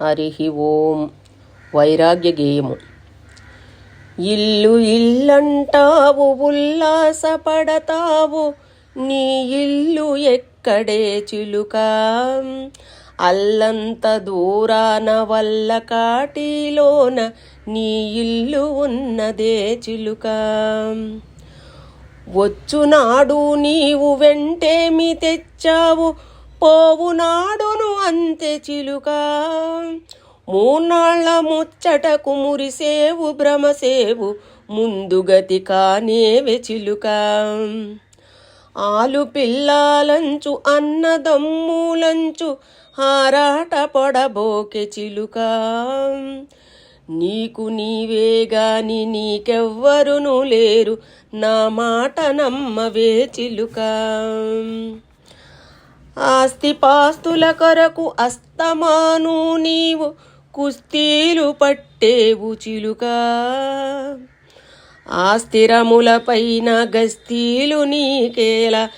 హరి ఓం వైరాగ్య గేయము ఇల్లు ఇల్లంటావు ఉల్లాసపడతావు నీ ఇల్లు ఎక్కడే చిలుక అల్లంత దూరాన వల్ల కాటిలోన నీ ఇల్లు ఉన్నదే చిలుక వచ్చునాడు నీవు వెంటేమి తెచ్చావు పోవునాడును అంతే చిలుక. మూనాళ్ళ ముచ్చటకు మురిసేవు భ్రమసేవు ముందుగతి కానేవే చిలుక. ఆలు పిల్లాలంచు అన్నదమ్ములంచు హారాట పొడబోకె చిలుక. నీకు నీవే గాని నీకెవ్వరును లేరు నా మాట నమ్మవే చిలుక. ఆస్తిపాస్తుల కొరకు అస్తమాను నీవు కుస్తీలు పట్టేవు చిలుక. ఆస్థిరములపైన గస్తీలు నీకేల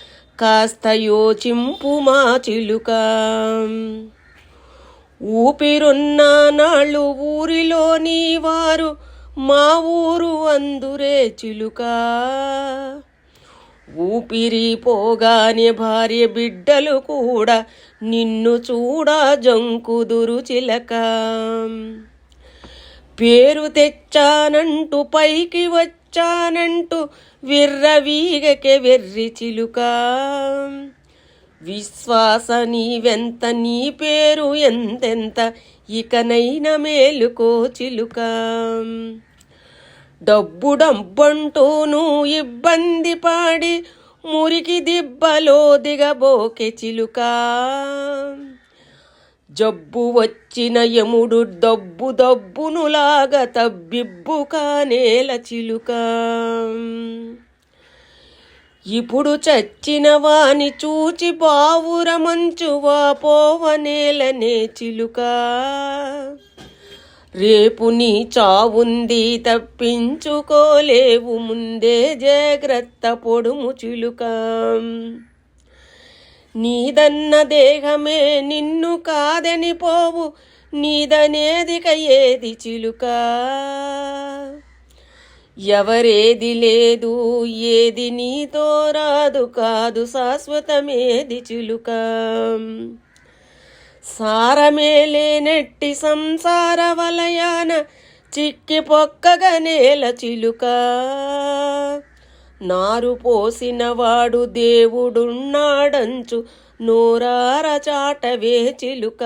కాస్త యోచింపు మా చిలుక. ఊపిరున్న నాళ్ళు ఊరిలోని వారు మా ఊరు అందురే చిలుక. ఊపిరి పోగానే భార్య బిడ్డలు కూడా నిన్ను చూడా జంకుదురు చిలక. పేరు తెచ్చానంటూ పైకి వచ్చానంటూ విర్రవీగకే వెర్రి చిలుక. విశ్వాస నీవెంత నీ పేరు ఎంతెంత ఇకనైన మేలుకో చిలుక. డబ్బు ఇబ్బంది పాడి మురికి దిబ్బలో దిగబోకె చిలుక. జబ్బు వచ్చిన యముడు దబ్బు దబ్బునులాగా తబ్బిబ్బు కానేల చిలుక. ఇప్పుడు చచ్చిన వాని చూచి బావుర మంచువా పోవనేలనే చిలుక. రేపు నీ చావుంది తప్పించుకోలేవు ముందే జాగ్రత్త పొడుము చిలుక. నీదన్న దేహమే నిన్ను కాదని పోవు నీదనేదిక ఏది చిలుక? ఎవరేది లేదు ఏది నీతో రాదు కాదు శాశ్వతమేది చిలుక. సారమే లేనెట్టి సంసార వలయాన చిక్కి పొక్కగా నేల చిలుక. నారు పోసినవాడు దేవుడున్నాడంచు నోరార చాటవే చిలుక.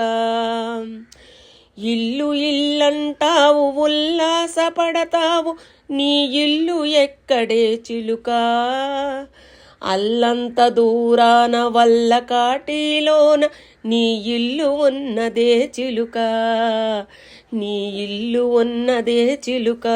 ఇల్లు ఇల్లంటావు ఉల్లాసపడతావు నీ ఇల్లు ఎక్కడే చిలుకా. అల్లంత దూరాన వల్ల కాటిలోన నీ ఇల్లు ఉన్నదే చిలుక. నీ ఇల్లు ఉన్నదే చిలుక.